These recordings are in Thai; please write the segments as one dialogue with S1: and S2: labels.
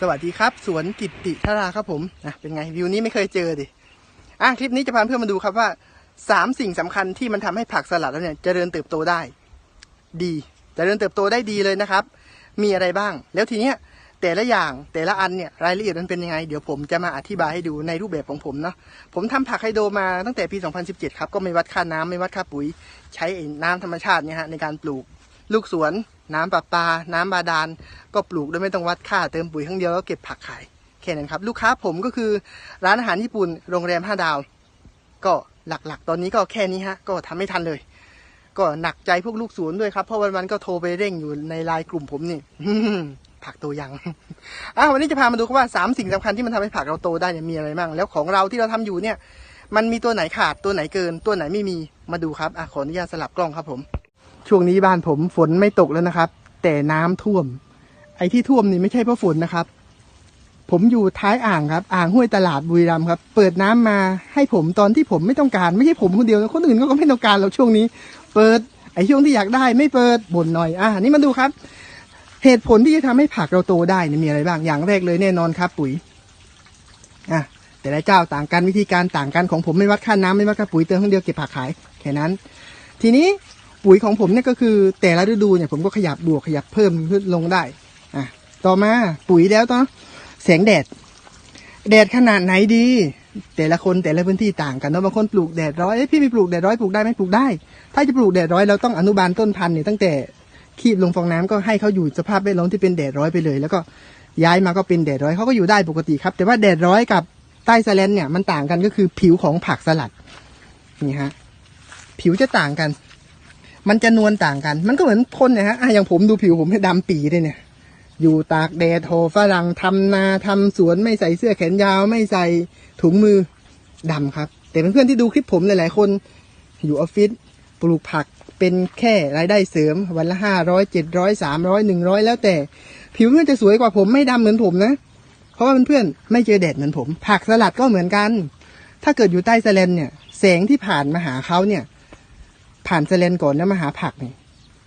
S1: สวัสดีครับ สวนกิติธาราครับผมนะเป็นไงวิวนี้ไม่เคยเจอดิอะคลิปนี้จะพาเพื่อนมาดูครับว่าสามสิ่งสำคัญที่มันทำให้ผักสลัดแล้วเนี่ยเจริญเติบโตได้ ดีเจริญเติบโตได้ดีเลยนะครับ มีอะไรบ้าง แล้วทีเนี้ยแต่ละอย่างแต่ละอันเนี่ยรายละเอียดมันเป็นยังไง เดี๋ยวผมจะมาอธิบายให้ดูในรูปแบบของผมเนาะผมทำผักไฮโดรมาตั้งแต่ปี 2017 ครับ ก็ไม่วัดค่าน้ำไม่วัดค่าปุ๋ย ใช้ไอ้น้ำธรรมชาติเนี่ยฮะในการปลูก ลูกสวน น้ำประปา น้ำบาดาล ก็ปลูกโดยไม่ต้องวัดค่าเติมปุ๋ยครั้งเดียวแล้วเก็บผักขายแค่นั้นครับ ลูกค้าผมก็คือร้านอาหารญี่ปุ่นโรงแรมห้าดาว ก็หลักๆ ตอนนี้ก็แค่นี้ฮะ ก็ทำไม่ทันเลย ก็หนักใจพวกลูกสวนด้วยครับ เพราะวันๆก็โทรไปเร่งอยู่ในไลน์กลุ่มผมนี่ผักโตยังอะวันนี้จะพามาดูครับว่าสามสิ่งสำคัญที่มันทำให้ผักเราโตได้เนี่ยมีอะไรบ้าง แล้วของเราที่เราทำอยู่เนี่ย มันมีตัวไหนขาดตัวไหนเกิน ตัวไหนไม่มีมาดูครับอะขออนุญาตสลับกล้องครับผม ช่วงนี้บ้านผมฝนไม่ตกแล้วนะครับ แต่น้ำท่วม ไอ้ที่ท่วมนี่ไม่ใช่เพราะฝนนะครับ ผมอยู่ท้ายอ่างครับ อ่างห้วยตลาดบุรีรัมย์ครับ เปิดน้ำมาให้ผมตอนที่ผมไม่ต้องการ ไม่ใช่ผมคนเดียวนะคนอื่นก็ไม่ต้องการหรอกช่วงนี้ เปิดไอ้ช่วงที่อยากได้ไม่เปิดบ่นหน่อยอะนี่มาดูครับ เหตุผลที่จะทำให้ผักเราโตได้นี่มีอะไรบ้างอย่างแรกเลยแน่นอนครับ ปุ๋ยอะแต่ละเจ้าต่างกันวิธีการต่างกันของผมไม่วัดค่าน้ำไม่วัดค่าปุ๋ยเติมครั้งเดียวเก็บผักขายแค่นั้น ทีนี้ ปุ๋ยของผมเนี่ยก็คือแต่ละฤดูเนี่ยผมก็ขยับบวกขยับเพิ่มขึ้นลงได้อะต่อมาปุ๋ยแล้วต้องแสงแดด แดดขนาดไหนดี แต่ละคนแต่ละพื้นที่ต่างกันเนาะบางคนปลูกแดดร้อยพี่ไม่ปลูกแดดร้อยปลูกได้ไหมปลูกได้ ถ้าจะปลูกแดดร้อยเราต้องอนุบาลต้นพันธุ์เนี่ยตั้งแต่คีบลงฟองน้ำก็ให้เขาอยู่สภาพแวดล้อมที่เป็นแดดร้อยไปเลย แล้วก็ย้ายมาก็เป็นแดดร้อยเขาก็อยู่ได้ปกติครับ แต่ว่าแดดร้อยกับใต้สแลนเนี่ยมันต่างกันก็คือผิวของผักสลัดนี่ฮะผิวจะต่างกัน มันจะนวลต่างกัน มันก็เหมือนคนนะฮะอย่างผมดูผิวผมให้ดำปีเลยเนี่ย อยู่ตากแดดโหฝรั่งทำนาทำสวนไม่ใส่เสื้อแขนยาว ไม่ใส่ถุงมือดำครับ แต่เพื่อนๆที่ดูคลิปผมหลายๆ คนอยู่ออฟฟิศปลูกผักเป็นแค่รายได้เสริมวันละห้าร้อยเจ็ดร้อยสามร้อยหนึ่งร้อยแล้วแต่ ผิวเพื่อนจะสวยกว่าผมไม่ดำเหมือนผมนะ เพราะว่าเพื่อนๆไม่เจอแดดเหมือนผม ผักสลัดก็เหมือนกัน ถ้าเกิดอยู่ใต้สแลนเนี่ยแสงที่ผ่านมาหาเขาเนี่ย ผ่านสแลนก่อนแล้วมาหาผักเนี่ย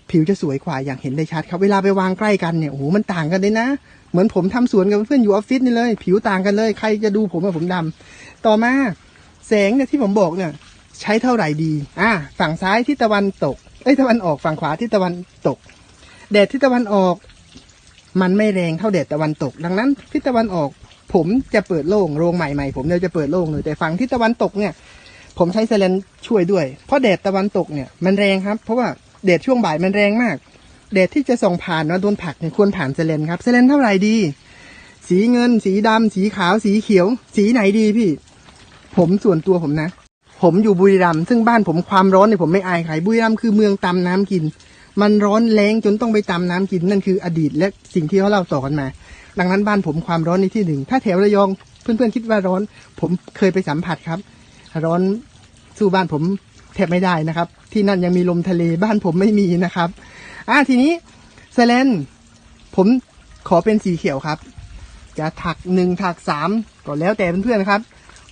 S1: ผิวจะสวยกว่าอย่างเห็นได้ชัดครับ เวลาไปวางใกล้กันเนี่ยโอ้โหมันต่างกันเลยนะ เหมือนผมทำสวนกับเพื่อนอยู่ออฟฟิศนี่เลย ผิวต่างกันเลย ใครจะดูผมว่าผมดำต่อมาแสงเนี่ยที่ผมบอกเนี่ย ใช้เท่าไหร่ดี อ่า ฝั่งซ้ายที่ตะวันตก เอ้ยตะวันออกฝั่งขวาที่ตะวันตก แดดที่ตะวันออก มันไม่แรงเท่าแดดตะวันตก ดังนั้นทิศตะวันออก ผมจะเปิดโล่งโรงใหม่ๆผมเนี่ยจะเปิดโล่งเลยแต่ฝั่งทิศตะวันตกเนี่ย ผมใช้เซเลนช่วยด้วย เพราะแดดตะวันตกเนี่ยมันแรงครับ เพราะว่าแดดช่วงบ่ายมันแรงมากแดดที่จะส่องผ่านมาโดนผักเนี่ยควรผ่านเซเลนครับเซเลนเท่าไหร่ดี สีเงิน สีดำสีขาว สีเขียว สีไหนดีพี่ ผมส่วนตัวผมนะ ผมอยู่บุรีรัมย์ซึ่งบ้านผมความร้อนเนี่ยผมไม่อายใครบุรีรัมย์คือเมืองตำน้ำกิน มันร้อนแรงจนต้องไปตำน้ำกินนั่นคืออดีตและสิ่งที่เขาเล่าต่อกันมา ดังนั้นบ้านผมความร้อนในที่หนึ่งถ้าแถวระยองเพื่อนๆคิดว่าร้อน ผมเคยไปสัมผัสครับ ร้อนสู้บ้านผมแทบไม่ได้นะครับ ที่นั่นยังมีลมทะเลบ้านผมไม่มีนะครับอ่าทีนี้แสแลนผมขอเป็นสีเขียวครับ จะถักหนึ่งถักสามก็แล้วแต่เพื่อนๆครับ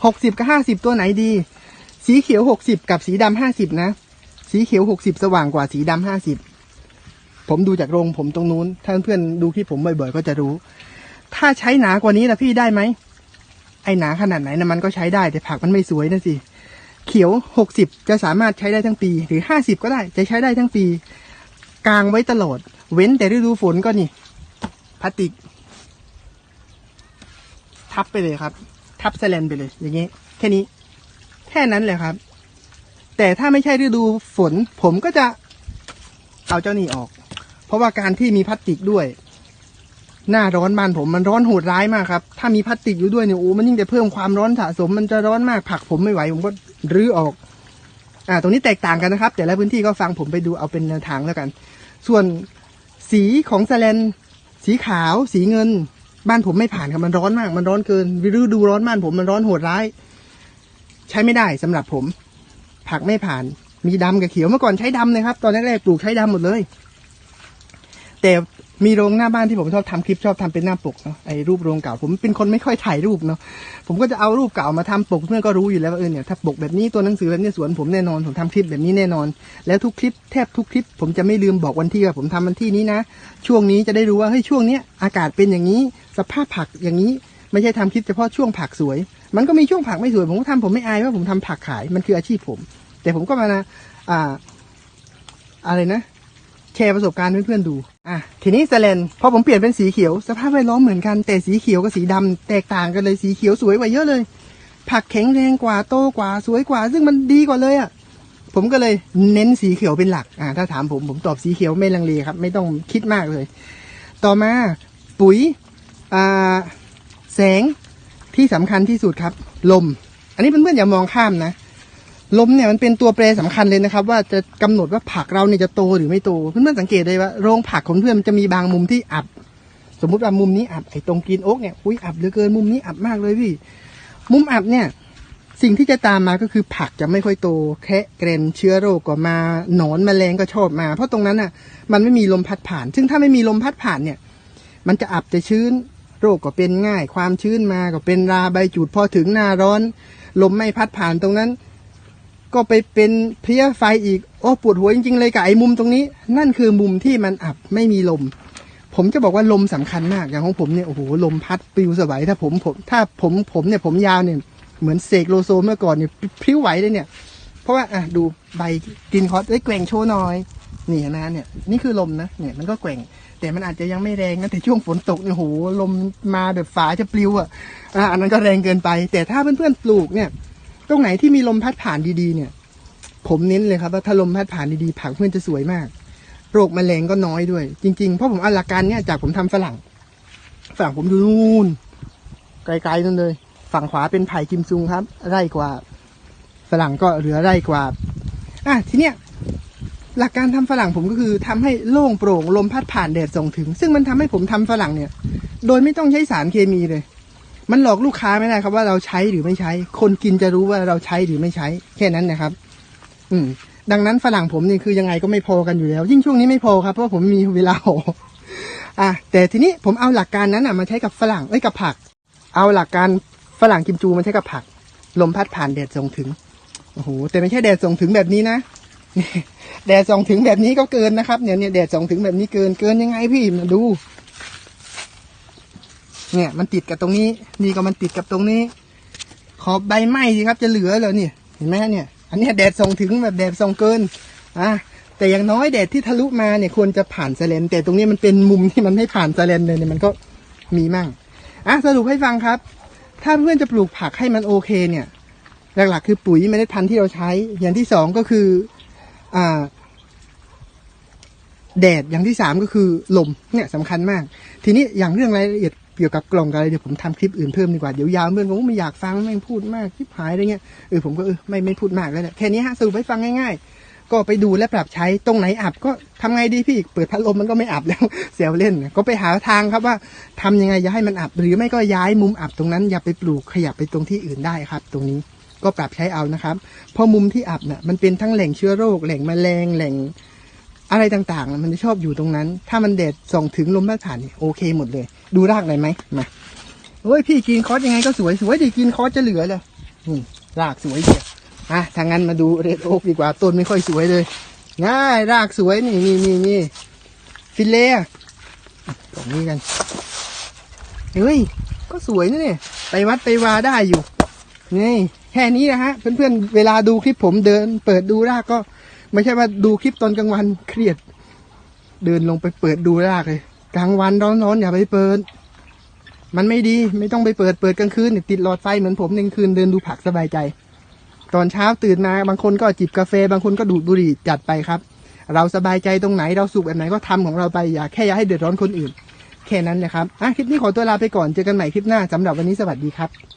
S1: หกสิบกับห้าสิบตัวไหนดี สีเขียวหกสิบกับสีดำห้าสิบนะ สีเขียวหกสิบสว่างกว่าสีดำห้าสิบผมดูจากโรงผมตรงนู้น ถ้าเพื่อนๆดูคลิปผมบ่อยๆก็จะรู้ ถ้าใช้หนากว่านี้นะพี่ได้ไหม ไอ้หนาขนาดไหนนะมันก็ใช้ได้ แต่ผักมันไม่สวยนะสิ เขียวหกสิบจะสามารถใช้ได้ทั้งปี หรือห้าสิบก็ได้จะใช้ได้ทั้งปี กลางไว้ตลอด เว้นแต่ฤดูฝนก็นี่พลาสติก ทับไปเลยครับ ทับแสลนไปเลย อย่างนี้แค่นี้ แค่นั้นเลยครับ แต่ถ้าไม่ใช่ฤดูฝน ผมก็จะเอาเจ้านี่ออก เพราะว่าการที่มีพลาสติกด้วย หน้าร้อนบ้านผมมันร้อนโหดร้ายมากครับ ถ้ามีพลาสติกอยู่ด้วยเนี่ยโอ้มันยิ่งจะเพิ่มความร้อนสะสม มันจะร้อนมากผักผมไม่ไหว ผมก็รื้อออก อ่า ตรงนี้แตกต่างกันนะครับ แต่ละพื้นที่ก็ฟังผมไปดูเอาเป็นแนวทางแล้วกัน ส่วนสีของแสแลนสีขาว สีเงิน บ้านผมไม่ผ่านครับมันร้อนมาก มันร้อนเกินฤดูร้อนบ้านผมมันร้อนโหดร้าย ใช้ไม่ได้สำหรับผม ผักไม่ผ่าน มีดำกับเขียวเมื่อก่อนใช้ดำเลยครับ ตอนแรกๆปลูกใช้ดำหมดเลย แต่ มีโรงหน้าบ้านที่ผมชอบทำคลิปชอบทำเป็นหน้าปกเนาะไอ้รูปโรงเก่า ผมเป็นคนไม่ค่อยถ่ายรูปเนาะผมก็จะเอารูปเก่ามาทำปกเพื่อนก็รู้อยู่แล้วว่าเออเนี่ยถ้าปกแบบนี้ตัวหนังสือแบบนี้สวนผมแน่นอนผมทำคลิปแบบนี้แน่นอน แล้วทุกคลิปแทบทุกคลิป ผมจะไม่ลืมบอกวันที่ว่าผมทำวันที่นี้นะ ช่วงนี้จะได้รู้ว่าเฮ้ยช่วงเนี้ยอากาศเป็นอย่างนี้ สภาพผักอย่างนี้ ไม่ใช่ทำคลิปเฉพาะช่วงผักสวย มันก็มีช่วงผักไม่สวย ผมก็ทำผมไม่อายว่าผมทำผักขายมันคืออาชีพผม แต่ผมก็มานะอ่าอะไรนะ แชร์ประสบการณ์เพื่อนๆดู อะ ทีนี้สแลนพอผมเปลี่ยนเป็นสีเขียว สภาพแวดล้อมเหมือนกันแต่สีเขียวกับสีดำแตกต่างกันเลยสีเขียวสวยกว่าเยอะเลย ผักแข็งแรงกว่าโตกว่าสวยกว่า ซึ่งมันดีกว่าเลยอะผมก็เลยเน้นสีเขียวเป็นหลัก อ่า ถ้าถามผมผมตอบสีเขียวไม่ลังเลครับ ไม่ต้องคิดมากเลย ต่อมาปุ๋ย อ่า แสงที่สำคัญที่สุดครับ ลม อันนี้เพื่อนๆอย่ามองข้ามนะ ลมเนี่ยมันเป็นตัวแปรสำคัญเลยนะครับ ว่าจะกำหนดว่าผักเราเนี่ยจะโตหรือไม่โตเพื่อนๆสังเกตเลยว่าโรงผักของเพื่อนมันจะมีบางมุมที่อับ สมมุติว่ามุมนี้อับไอ้ตรงกรีนโอ๊กเนี่ยอุ้ยอับเหลือเกินมุมนี้อับมากเลยพี่ มุมอับเนี่ย สิ่งที่จะตามมาก็คือผักจะไม่ค่อยโตแคะเกรนเชื้อโรคก็มาหนอนแมลงก็ชอบมา เพราะตรงนั้นอะ มันไม่มีลมพัดผ่าน ซึ่งถ้าไม่มีลมพัดผ่านเนี่ย มันจะอับจะชื้นโรคก็เป็นง่าย ความชื้นมาก็เป็นราใบจุดพอถึงหน้าร้อน ลมไม่พัดผ่านตรงนั้น ก็ไปเป็นเพลี้ยไฟอีก โอ้ปวดหัวจริงๆเลยกับไอ้มุมตรงนี้ นั่นคือมุมที่มันอับไม่มีลม ผมจะบอกว่าลมสำคัญมากอย่างของผมเนี่ยโอ้โหลมพัดปลิวสบายถ้าผมผมถ้าผมผมเนี่ยผมยาวเนี่ยเหมือนเสกโลโซเมื่อก่อนเนี่ยพลิ้วไหวเลยเนี่ย เพราะว่าอะดูใบกินคอสเอ้แกว่งโชว์หน่อยนี่นไหมฮะเนี่ยนี่คือลมนะเนี่ยมันก็แกว่ง แต่มันอาจจะยังไม่แรงนะแต่ช่วงฝนตกเนี่ยโหลมมาแบบฝาจะปลิวอะอะอันนั้นก็แรงเกินไป แต่ถ้าเพื่อนๆปลูกเนี่ย ตรงไหนที่มีลมพัดผ่านดีๆเนี่ย ผมเน้นเลยครับว่าถ้าลมพัดผ่านดีๆผักเพื่อนจะสวยมาก โรคแมลงก็น้อยด้วย จริงๆ เพราะผมเอาหลักการเนี่ยจากผมทำฝรั่งฝรั่งผมดูนู่นไกลๆนั่นเลย ฝั่งขวาเป็นไผ่กิมซุงครับ ไร่กว่าฝรั่งก็เหลือไร่กว่าอะทีเนี้ยหลักการทำฝรั่งผมก็คือทำให้โล่งโปร่งลมพัดผ่านแดดส่งถึง ซึ่งมันทำให้ผมทำฝรั่งเนี่ย โดยไม่ต้องใช้สารเคมีเลย มันหลอกลูกค้าไม่ได้ครับว่าเราใช้หรือไม่ใช้ คนกินจะรู้ว่าเราใช้หรือไม่ใช้ แค่นั้นนะครับ อืม ดังนั้นฝรั่งผมนี่คือยังไงก็ไม่พอกันอยู่แล้ว ยิ่งช่วงนี้ไม่พอครับเพราะผมมีเวลาห่ออะแต่ทีนี้ผมเอาหลักการนั้นอะมาใช้กับฝรั่งเอ้ยกับผัก เอาหลักการฝรั่งกิมจูมาใช้กับผัก ลมพัดผ่านแดดส่งถึงโอ้โหแต่ไม่ใช่แดดส่งถึงแบบนี้นะแดดส่องถึงแบบนี้ก็เกินนะครับเนี่ยเนี่ยแดดส่องถึงแบบนี้เกินเกินยังไงพี่มาดู เนี่ยมันติดกับตรงนี้ นี่ก็มันติดกับตรงนี้ ขอบใบไม้สิครับจะเหลือเหรอนี่เห็นไหมเนี่ย อันนี้แดดส่องถึงแบบแดดส่องเกินอะแต่อย่างน้อยแดดที่ทะลุมาเนี่ยควรจะผ่านสลนแต่ตรงนี้มันเป็นมุมที่มันไม่ผ่านสลนเลยเนี่ยมันก็มีมั่งอะสรุปให้ฟังครับ ถ้าเพื่อนจะปลูกผักให้มันโอเคเนี่ย หลักๆ คือปุ๋ยเมล็ดพันธุ์ที่เราใช้ อย่างที่สองก็คืออ่าแดดอย่างที่สามก็คือลมเนี่ยสำคัญมาก ทีนี้อย่างเรื่องรายละเอียด เกี่ยวกับกล่องกับอะไรเดี๋ยวผมทำคลิปอื่นเพิ่มดีกว่า เดี๋ยวยาวเพื่อนผมก็ไม่อยากฟังแม่พูดมากคลิปหายอะไรเงี้ยเออผมก็เออไม่ไม่พูดมากแล้วแหละแค่นี้ฮะสรุปให้ฟังง่าย ๆ ก็ไปดูและปรับใช้ตรงไหนอับก็ทำไงดีพี่เปิดพัดลมมันก็ไม่อับแล้วเสียวเล่น ก็ไปหาทางครับว่าทำยังไงอย่าให้มันอับ หรือไม่ก็ย้ายมุมอับตรงนั้น อย่าไปปลูกขยับไปตรงที่อื่นได้ครับ ตรงนี้ก็ปรับใช้เอานะครับเพราะมุมที่อับเนี่ยมันเป็นทั้งแหล่งเชื้อโรคแหล่งแมลงแหล่ง อะไรต่างๆ มันจะชอบอยู่ตรงนั้น ถ้ามันแดดส่องถึงลมพัดผ่านโอเคหมดเลย ดูรากหน่อยไหมมาโอ้ยพี่กินคอสยังไงก็สวยสวยดีกินคอสจะเหลือเลยนี่รากสวยเดียวอะทางนั้นมาดูเรดโอ๊กดีกว่าต้นไม่ค่อยสวยเลยง่ายรากสวยนี่นี่นี่นี่ฟิลเล่อะตรงนี้กันเฮ้ยก็สวยนะเนี่ยไปวัดไปวาได้อยู่นี่แค่นี้นะฮะเพื่อนๆเวลาดูคลิปผมเดิน เปิดดูรากก็ ไม่ใช่ว่าดูคลิปตอนกลางวันเครียด เดินลงไปเปิดดูรากเลย กลางวันร้อนๆอย่าไปเปิด มันไม่ดีไม่ต้องไปเปิดเปิดกลางคืนติดหลอดไฟเหมือนผมหนึ่งคืนเดินดูผักสบายใจ ตอนเช้าตื่นมาบางคนก็จิบกาแฟ บางคนก็ดูดบุหรี่จัดไปครับ เราสบายใจตรงไหนเราสุขแบบไหนก็ทำของเราไปอย่าแค่อย่าให้เดือดร้อนคนอื่น แค่นั้นนะครับอะคลิปนี้ขอตัวลาไปก่อนเจอกันใหม่คลิปหน้าสำหรับวันนี้สวัสดีครับ